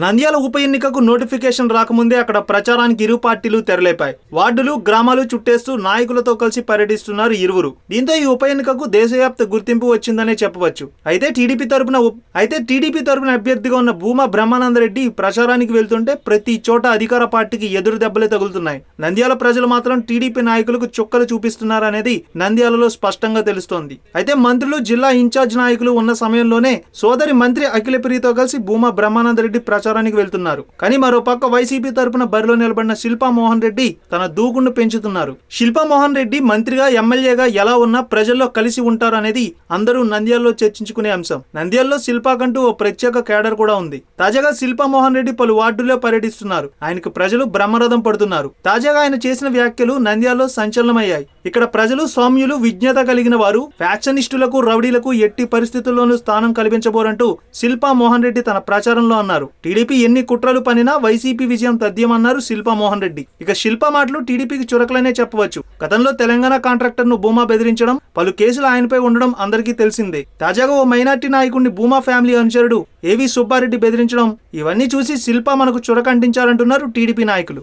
నంద్యాల ఉప ఎన్నికకు నోటిఫికేషన్ రాకముందే అక్కడ ప్రచారానికి ఇరు పార్టీలు తెరలేపాయి. వార్డులు గ్రామాలు చుట్టేస్తూ నాయకులతో కలిసి పర్యటిస్తున్నారు ఇరువురు. దీంతో ఈ ఉప ఎన్నికకు దేశవ్యాప్త గుర్తింపు వచ్చిందనే చెప్పవచ్చు. అయితే టీడీపీ తరపున అయితే టీడీపీ తరపున అభ్యర్థిగా ఉన్న భూమా బ్రహ్మానందరెడ్డి ప్రచారానికి వెళ్తుంటే ప్రతి చోట అధికార పార్టీకి ఎదురు దెబ్బలే తగులుతున్నాయి. నంద్యాల ప్రజలు మాత్రం టీడీపీ నాయకులకు చుక్కలు చూపిస్తున్నారనేది నంద్యాలలో స్పష్టంగా తెలుస్తోంది. అయితే మంత్రులు జిల్లా ఇన్ఛార్జ్ నాయకులు ఉన్న సమయంలోనే సోదరి మంత్రి అఖిలప్రియతో కలిసి భూమా బ్రహ్మానందరెడ్డి ప్రచారానికి వెళ్తున్నారు. కానీ మరో పక్క వైసీపీ తరపున బరిలో నిలబడిన శిల్పా మోహన్ రెడ్డి తన దూకుడును పెంచుతున్నారు. శిల్పా మోహన్ రెడ్డి మంత్రిగా ఎమ్మెల్యేగా ఎలా ఉన్నా ప్రజల్లో కలిసి ఉంటారు అనేది అందరూ నంద్యాలలో చర్చించుకునే అంశం. నంద్యాలలో శిల్పాకంటూ ఓ ప్రత్యేక కేడర్ కూడా ఉంది. తాజాగా శిల్పా మోహన్ రెడ్డి పలు వార్డుల్లో పర్యటిస్తున్నారు. ఆయనకు ప్రజలు బ్రహ్మరథం పడుతున్నారు. తాజాగా ఆయన చేసిన వ్యాఖ్యలు నంద్యాలలో సంచలనమయ్యాయి. ఇక్కడ ప్రజలు సౌమ్యులు విజ్ఞత కలిగిన వారు ఫ్యాక్షనిస్టులకు రౌడీలకు ఎట్టి పరిస్థితుల్లోనూ స్థానం కల్పించబోరంటూ శిల్పా మోహన్ రెడ్డి తన ప్రచారంలో అన్నారు. టీడీపీ ఎన్ని కుట్రలు పనినా వైసీపీ విజయం తథ్యమన్నారు శిల్పా మోహన్ రెడ్డి. ఇక శిల్ప మాటలు టీడీపీకి చురకలనే చెప్పవచ్చు. గతంలో తెలంగాణ కాంట్రాక్టర్ను భూమా బెదిరించడం పలు కేసులు ఆయనపై ఉండడం అందరికీ తెలిసిందే. తాజాగా ఓ మైనార్టీ నాయకుడిని భూమా ఫ్యామిలీ అనుచరుడు ఏవి సుబ్బారెడ్డి బెదిరించడం ఇవన్నీ చూసి శిల్ప మనకు చురకంటించారంటున్నారు టీడీపీ నాయకులు.